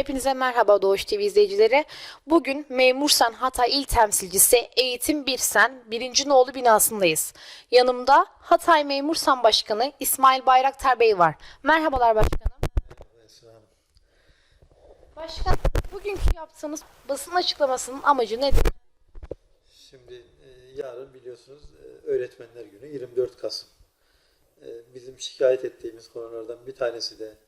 Hepinize merhaba Doğuş TV izleyicileri. Bugün Memursan Hatay İl Temsilcisi Eğitim Birsen 1. Nolu binasındayız. Yanımda Hatay Memursan Başkanı İsmail Bayraktar Bey var. Merhabalar başkanım. Hanım. Başkan, bugünkü yaptığınız basın açıklamasının amacı nedir? Şimdi e, yarın biliyorsunuz e, Öğretmenler Günü 24 Kasım. E, bizim şikayet ettiğimiz konulardan bir tanesi de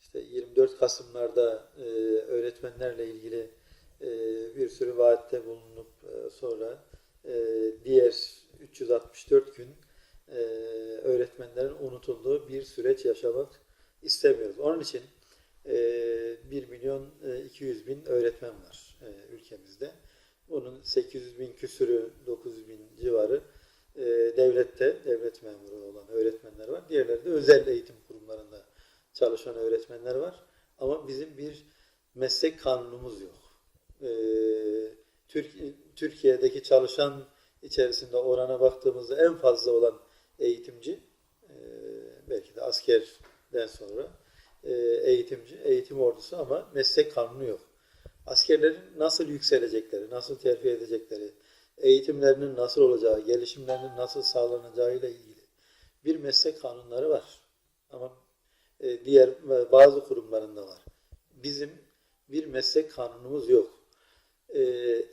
işte 24 Kasımlarda e, öğretmenlerle ilgili e, bir sürü vaatte bulunup e, sonra e, diğer 364 gün e, öğretmenlerin unutulduğu bir süreç yaşamak istemiyoruz. Onun için e, 1 milyon e, 200 bin öğretmen var e, ülkemizde. Bunun 800 bin küsürü, 900 bin civarı e, devlette, devlet memuru olan öğretmenler var. Diğerleri de özel eğitim çalışan öğretmenler var. Ama bizim bir meslek kanunumuz yok. E, Türk, Türkiye'deki çalışan içerisinde orana baktığımızda en fazla olan eğitimci, e, belki de askerden sonra e, eğitimci, eğitim ordusu ama meslek kanunu yok askerlerin nasıl yükselecekleri, nasıl terfi edecekleri, eğitimlerinin nasıl olacağı, gelişimlerinin nasıl sağlanacağı ile ilgili bir meslek kanunları var. Ama e, diğer e, bazı kurumlarında var. Bizim bir meslek kanunumuz yok. E,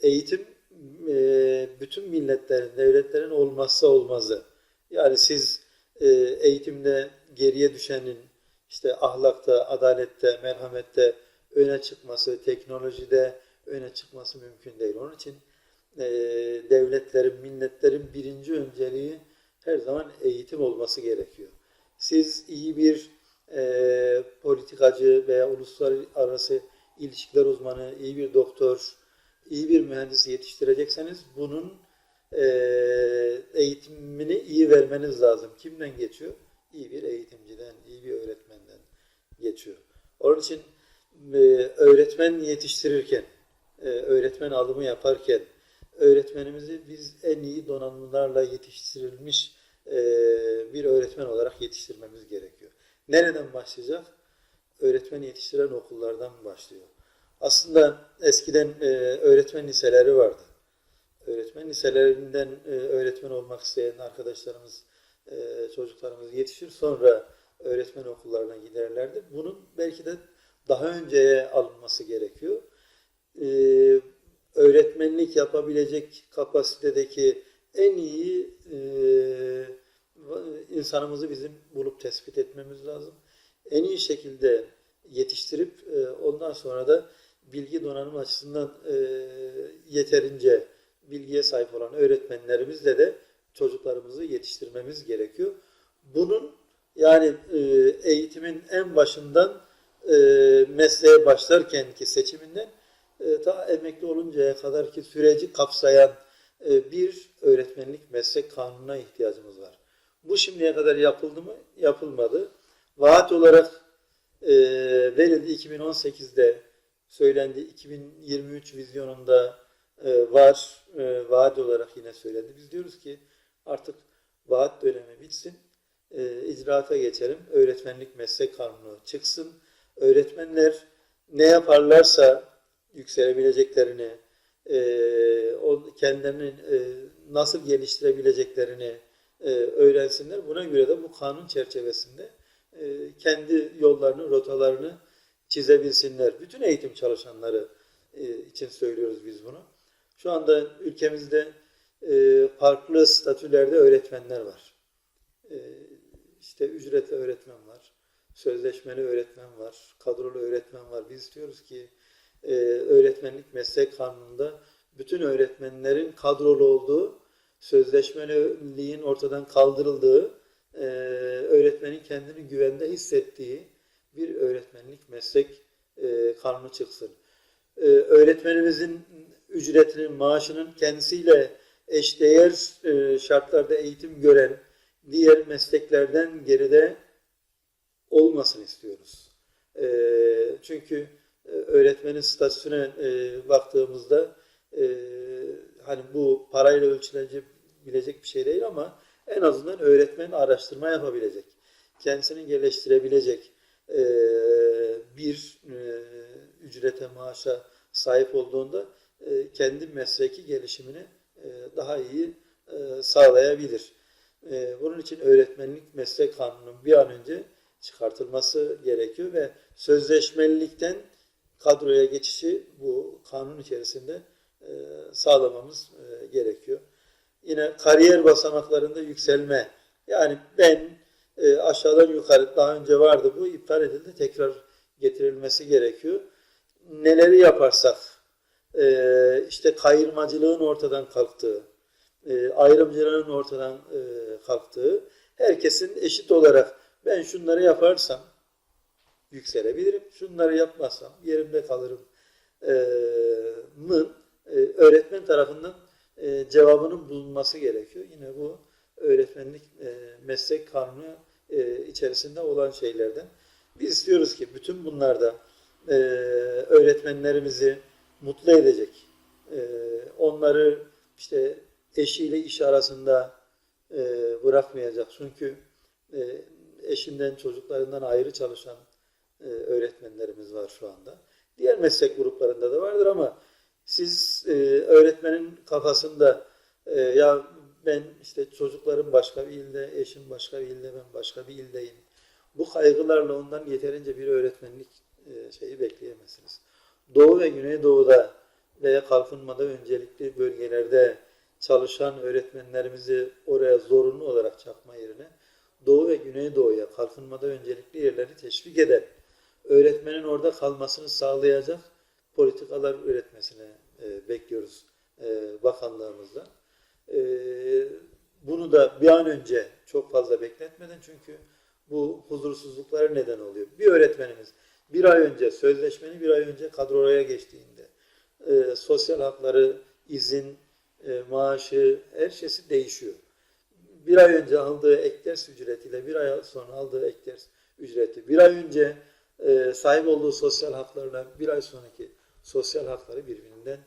Eğitim bütün milletlerin, devletlerin olmazsa olmazı. Yani siz eğitimde geriye düşenin işte ahlakta, adalette, merhamette öne çıkması, teknolojide öne çıkması mümkün değil. Onun için devletlerin, milletlerin birinci önceliği her zaman eğitim olması gerekiyor. Siz iyi bir e, politikacı veya uluslararası ilişkiler uzmanı, iyi bir doktor, iyi bir mühendis yetiştirecekseniz bunun e, eğitimini iyi vermeniz lazım. Kimden geçiyor? İyi bir eğitimciden, iyi bir öğretmenden geçiyor. Onun için e, öğretmen yetiştirirken, e, öğretmen alımı yaparken öğretmenimizi biz en iyi donanımlarla yetiştirilmiş e, bir öğretmen olarak yetiştirmemiz. Nereden başlayacak? Öğretmen yetiştiren okullardan başlıyor. Aslında eskiden e, öğretmen liseleri vardı. Öğretmen liselerinden e, öğretmen olmak isteyen arkadaşlarımız, e, çocuklarımız yetişir. Sonra öğretmen okullarına giderlerdi. Bunun belki de daha önceye alınması gerekiyor. Ee, öğretmenlik yapabilecek kapasitedeki en iyi e, insanımızı bizim bulup tespit etmemiz lazım. En iyi şekilde yetiştirip e, ondan sonra da bilgi donanım açısından e, yeterince bilgiye sahip olan öğretmenlerimizle de çocuklarımızı yetiştirmemiz gerekiyor. Bunun yani e, eğitimin en başından mesleğe başlarken ki seçiminden ta emekli oluncaya kadar ki süreci kapsayan bir öğretmenlik meslek kanununa ihtiyacımız var. Bu şimdiye kadar yapıldı mı? Yapılmadı. Vaat olarak e, verildi 2018'de söylendi 2023 vizyonunda e, var e, vaat olarak yine söylendi. Biz diyoruz ki artık vaat dönemi bitsin, e, icraata geçelim, öğretmenlik meslek kanunu çıksın, öğretmenler ne yaparlarsa yükselebileceklerini, e, kendilerini e, nasıl geliştirebileceklerini e, öğrensinler. Buna göre de bu kanun çerçevesinde e, kendi yollarını, rotalarını çizebilsinler. Bütün eğitim çalışanları e, için söylüyoruz biz bunu. Şu anda ülkemizde farklı statülerde öğretmenler var. E, işte ücretli öğretmen var sözleşmeli öğretmen var, kadrolu öğretmen var. Biz istiyoruz ki öğretmenlik meslek kanununda bütün öğretmenlerin kadrolu olduğu, sözleşmeliliğin ortadan kaldırıldığı, e, öğretmenin kendini güvende hissettiği bir öğretmenlik meslek e, kanunu çıksın. E, öğretmenimizin ücretinin, maaşının kendisiyle eşdeğer e, şartlarda eğitim gören diğer mesleklerden geride olmasını istiyoruz. E, çünkü e, öğretmenin statüsüne e, baktığımızda e, hani bu parayla ölçülebilecek bir şey değil ama en azından öğretmen araştırma yapabilecek, kendisini geliştirebilecek e, bir e, ücrete, maaşa sahip olduğunda e, kendi mesleki gelişimini e, daha iyi e, sağlayabilir. E, bunun için öğretmenlik meslek kanununun bir an önce çıkartılması gerekiyor ve sözleşmelilikten kadroya geçişi bu kanun içerisinde sağlamamız e, gerekiyor. Yine kariyer basamaklarında yükselme. Yani ben e, aşağıdan yukarı daha önce vardı bu iptal edildi tekrar getirilmesi gerekiyor. Neleri yaparsak e, işte kayırmacılığın ortadan kalktığı, e, ayrımcılığın ortadan e, kalktığı, herkesin eşit olarak ben şunları yaparsam yükselebilirim, şunları yapmazsam yerimde kalırım e, mın e, öğretmen tarafından e, cevabının bulunması gerekiyor. Yine bu öğretmenlik e, meslek kanunu içerisinde olan şeylerden. Biz istiyoruz ki bütün bunlarda öğretmenlerimizi mutlu edecek, onları işte eşiyle iş arasında e, bırakmayacak. Çünkü eşinden, çocuklarından ayrı çalışan öğretmenlerimiz var şu anda. Diğer meslek gruplarında da vardır ama siz e, öğretmenin kafasında e, ya ben işte çocuklarım başka bir ilde, eşim başka bir ilde, ben başka bir ildeyim. Bu kaygılarla ondan yeterince bir öğretmenlik e, şeyi bekleyemezsiniz. Doğu ve Güneydoğu'da veya kalkınmada öncelikli bölgelerde çalışan öğretmenlerimizi oraya zorunlu olarak çakma yerine Doğu ve Güneydoğu'ya kalkınmada öncelikli yerleri teşvik eden, öğretmenin orada kalmasını sağlayacak politikalar üretmesini e, bekliyoruz e, bakanlığımızdan. E, bunu da bir an önce çok fazla bekletmeden çünkü bu huzursuzluklara neden oluyor. Bir öğretmenimiz bir ay önce sözleşmeni bir ay önce kadroya geçtiğinde e, sosyal hakları, izin, maaşı her şeysi değişiyor. Bir ay önce aldığı ek ders ücretiyle bir ay sonra aldığı ek ders ücreti, bir ay önce sahip olduğu sosyal haklarla bir ay sonraki sosyal hakları birbirinden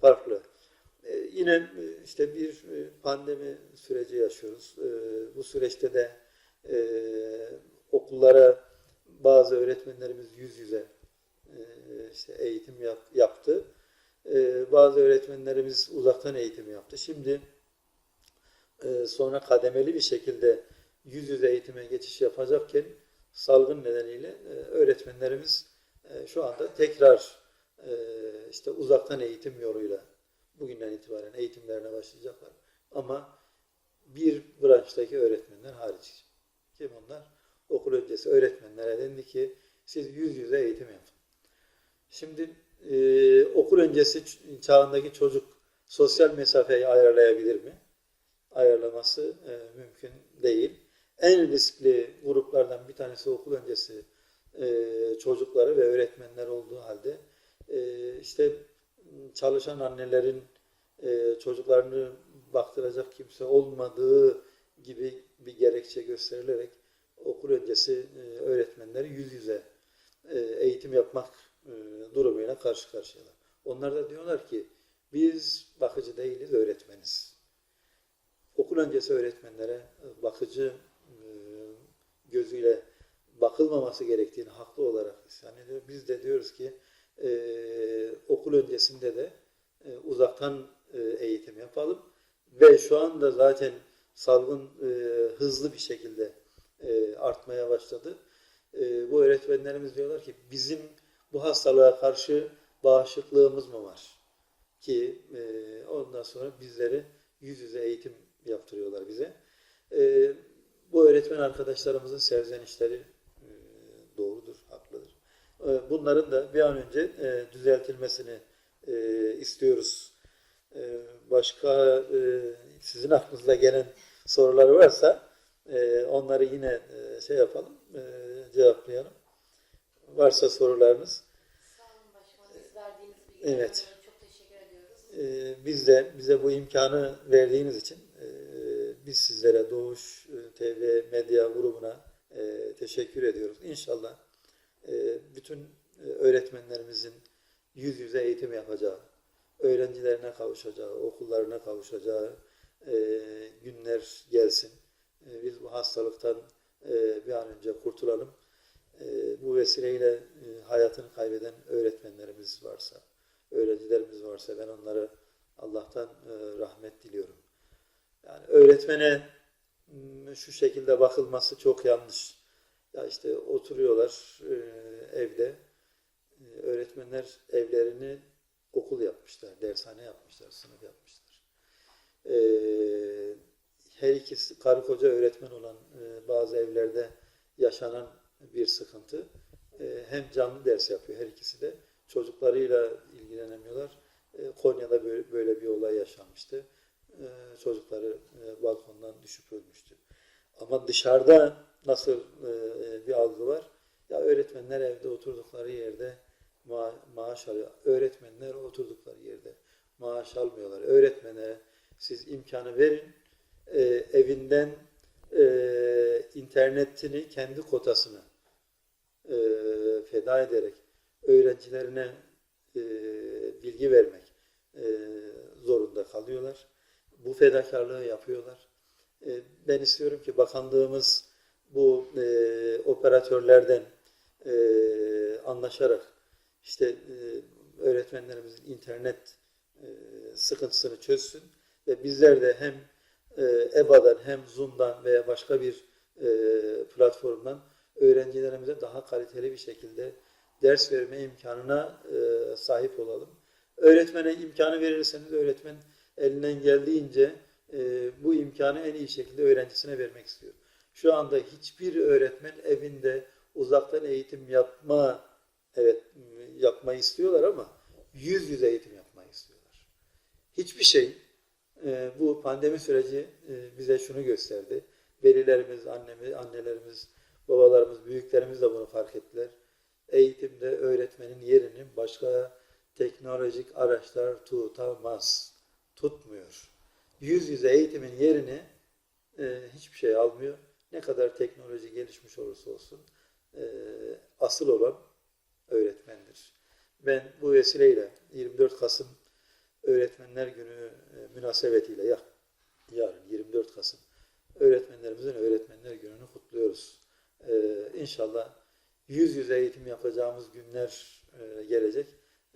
farklı. E, yine e, işte bir e, pandemi süreci yaşıyoruz. E, bu süreçte de e, okullara bazı öğretmenlerimiz yüz yüze e, işte eğitim yap- yaptı. E, bazı öğretmenlerimiz uzaktan eğitim yaptı. Şimdi e, sonra kademeli bir şekilde yüz yüze eğitime geçiş yapacakken salgın nedeniyle e, öğretmenlerimiz şu anda tekrar işte uzaktan eğitim yoluyla bugünden itibaren eğitimlerine başlayacaklar. Ama bir branştaki öğretmenler hariç. Kim onlar? Okul öncesi öğretmenlere dendi ki siz yüz yüze eğitim yapın. Şimdi e, okul öncesi çağındaki çocuk sosyal mesafeyi ayarlayabilir mi? Ayarlaması e, mümkün değil. En riskli gruplardan bir tanesi okul öncesi e, çocukları ve öğretmenler olduğu halde e, işte çalışan annelerin e, çocuklarını baktıracak kimse olmadığı gibi bir gerekçe gösterilerek okul öncesi e, öğretmenleri yüz yüze e, eğitim yapmak e, durumuyla karşı karşıyalar. Onlar da diyorlar ki biz bakıcı değiliz, öğretmeniz. Okul öncesi öğretmenlere bakıcı e, gözüyle bakılmaması gerektiğini haklı olarak isyan ediyor. Biz de diyoruz ki e, okul öncesinde de e, uzaktan e, eğitim yapalım ve şu anda zaten salgın e, hızlı bir şekilde e, artmaya başladı. E, bu öğretmenlerimiz diyorlar ki bizim bu hastalığa karşı bağışıklığımız mı var? Ki e, ondan sonra bizleri yüz yüze eğitim yaptırıyorlar bize. E, bu öğretmen arkadaşlarımızın serzenişleri. E, bunların da bir an önce e, düzeltilmesini e, istiyoruz. E, başka e, sizin aklınıza gelen soruları varsa e, onları yine e, şey yapalım, e, cevaplayalım. Varsa sorularınız. Sağ olun başkanım. Biz verdiğiniz bilgiler Evet. çok teşekkür ediyoruz. Ee, biz de bize bu imkanı verdiğiniz için e, biz sizlere Doğuş e, TV Medya grubuna e, teşekkür ediyoruz. İnşallah e, bütün e, öğretmenlerimizin yüz yüze eğitim yapacağı, öğrencilerine kavuşacağı, okullarına kavuşacağı e, günler gelsin. E, biz bu hastalıktan e, bir an önce kurtulalım. e, bu vesileyle e, hayatını kaybeden öğretmenlerimiz varsa, öğrencilerimiz varsa ben onlara Allah'tan e, rahmet diliyorum. Yani öğretmene şu şekilde bakılması çok yanlış. Ya işte oturuyorlar e, evde. E, öğretmenler evlerini okul yapmışlar, dershane yapmışlar, sınıf yapmışlar. E, her ikisi karı koca öğretmen olan bazı evlerde yaşanan bir sıkıntı. Hem canlı ders yapıyor her ikisi de. Çocuklarıyla ilgilenemiyorlar. Konya'da böyle, bir olay yaşanmıştı. Çocukları balkondan düşüp ölmüştü. Ama dışarıda nasıl e, bir algı var? Ya öğretmenler evde oturdukları yerde ma- maaş alıyor. Öğretmenler oturdukları yerde maaş almıyorlar. Öğretmene siz imkanı verin. E, evinden e, internetini kendi kotasını e, feda ederek öğrencilerine e, bilgi vermek e, zorunda kalıyorlar. Bu fedakarlığı yapıyorlar. E, ben istiyorum ki bakanlığımız bu e, operatörlerden e, anlaşarak işte e, öğretmenlerimizin internet e, sıkıntısını çözsün ve bizler de hem e, EBA'dan hem Zoom'dan veya başka bir e, platformdan öğrencilerimize daha kaliteli bir şekilde ders verme imkanına e, sahip olalım. Öğretmene imkanı verirseniz öğretmen elinden geldiğince e, bu imkanı en iyi şekilde öğrencisine vermek istiyor. Şu anda hiçbir öğretmen evinde uzaktan eğitim yapma evet yapmayı istiyorlar ama yüz yüze eğitim yapmayı istiyorlar. Hiçbir şey e, bu pandemi süreci e, bize şunu gösterdi. Velilerimiz, annemiz, annelerimiz, babalarımız, büyüklerimiz de bunu fark ettiler. Eğitimde öğretmenin yerini başka teknolojik araçlar tutamaz, tutmuyor. Yüz yüze eğitimin yerini e, hiçbir şey almıyor. Ne kadar teknoloji gelişmiş olursa olsun e, asıl olan öğretmendir. Ben bu vesileyle 24 Kasım Öğretmenler Günü e, münasebetiyle ya, yarın 24 Kasım öğretmenlerimizin Öğretmenler Günü'nü kutluyoruz. Ee, inşallah yüz yüze eğitim yapacağımız günler e, gelecek.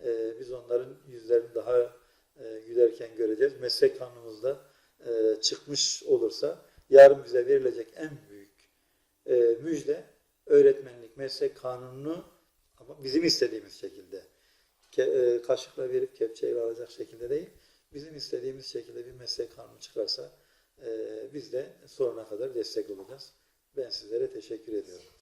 Ee, biz onların yüzlerini daha e, gülerken göreceğiz. Meslek kanunumuzda e, çıkmış olursa yarın bize verilecek en büyük e, müjde öğretmenlik meslek kanununu ama bizim istediğimiz şekilde ke- e, kaşıkla verip kepçeyle alacak şekilde değil, bizim istediğimiz şekilde bir meslek kanunu çıkarsa e, biz de sonuna kadar destek olacağız. Ben sizlere teşekkür ediyorum.